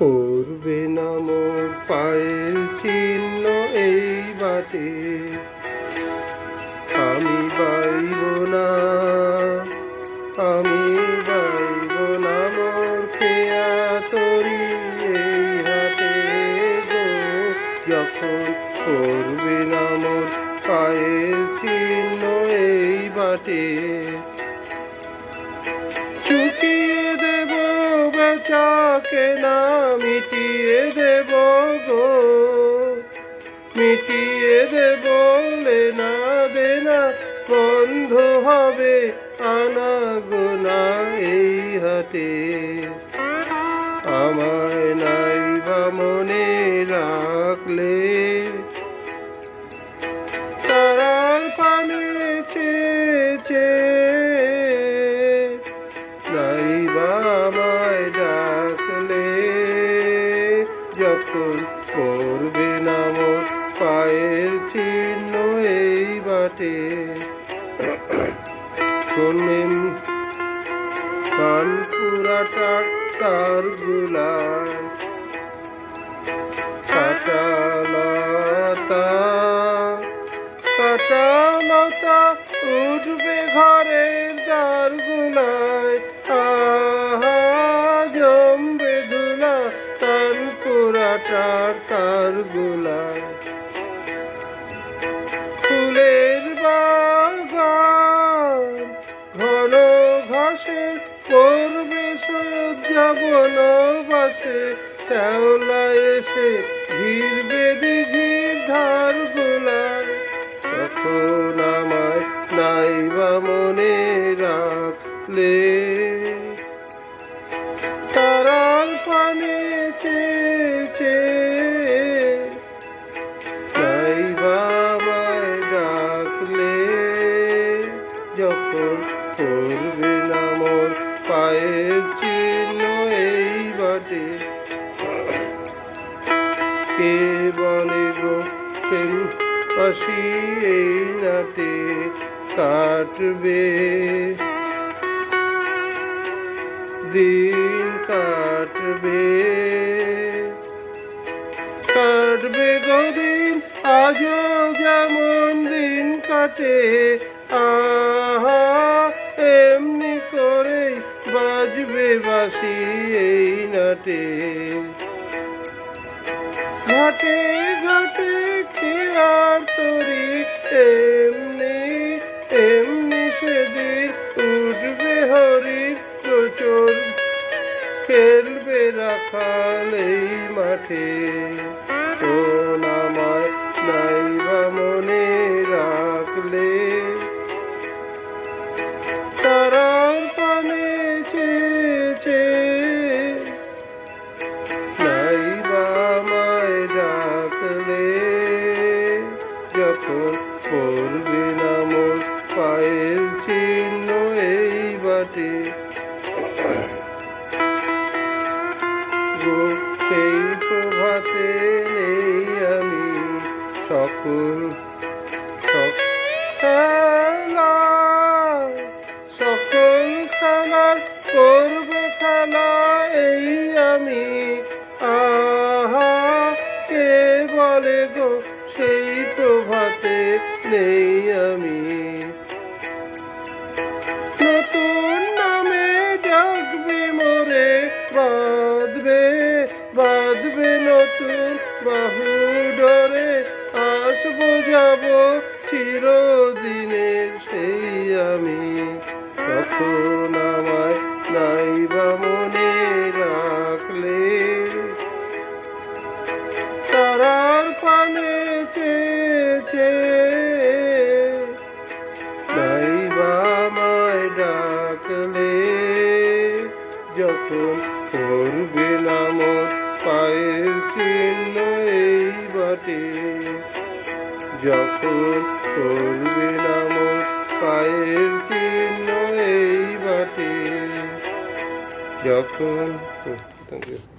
পড়বে না মোর পায়ের চিহ্ন এই বাটে। আমি বাইব না, আমি বাইব না মোর খেয়া তরি এই হাতে গো। যখন পড়বে না মোর পায়ের চিহ্ন এই বাটে। বেচাকে না মিটিয়ে দেব গো। মিটিয়ে দেব দে না, বন্ধ হবে আনা গোনা এই হাটে। যখন পড়বে না মোর পায়ের চিহ্ন এই বাটে। শোনেন কান পুরাটা তার গুলায় কাটালতা তার গুলায় ফুলের ঘন ঘাসে করবে সজ্জা বনবাসে। শ্যাওলা এসে ঘিরবে দিঘির ধার গোলায় তখন আমায় পায়ের চিহ্ন এই বাটে। কে বলে গো পাশি এই নাটে কাটবে? দিন কাটবে। কাটবে গদিন আজও যেমন দিন কাটে? আহা বাসি এই নাটে। ঘাটে ঘাটে খেয়ার তরি? এমনি এমনি সেদিন উঠবে হরি প্রচুর। খেলবে রাখাল এই মাঠে। ও নাই বা মনে রাখলে গো সেই প্রভাতে নেই আমি সকল সক- খেলা সকল খেলার করবে খেলা এই আমি। আহা কে বলে গো, সেই প্রভাতে নেই আমি। বাঁধবে নতুন বাহু ডরে, আসব, যাব চিরদিনের সেই আমি। তখন আমায় নাই বা মনে রাখলে তারার পানে চেয়েছে। নাই বা আমায় ডাকলে যখন করবে না মোর পায়ের চিহ্ন এই বটে। যখন করবে নাম পায়ের চিহ্ন এই বটে যখন থ্যাংক ইউ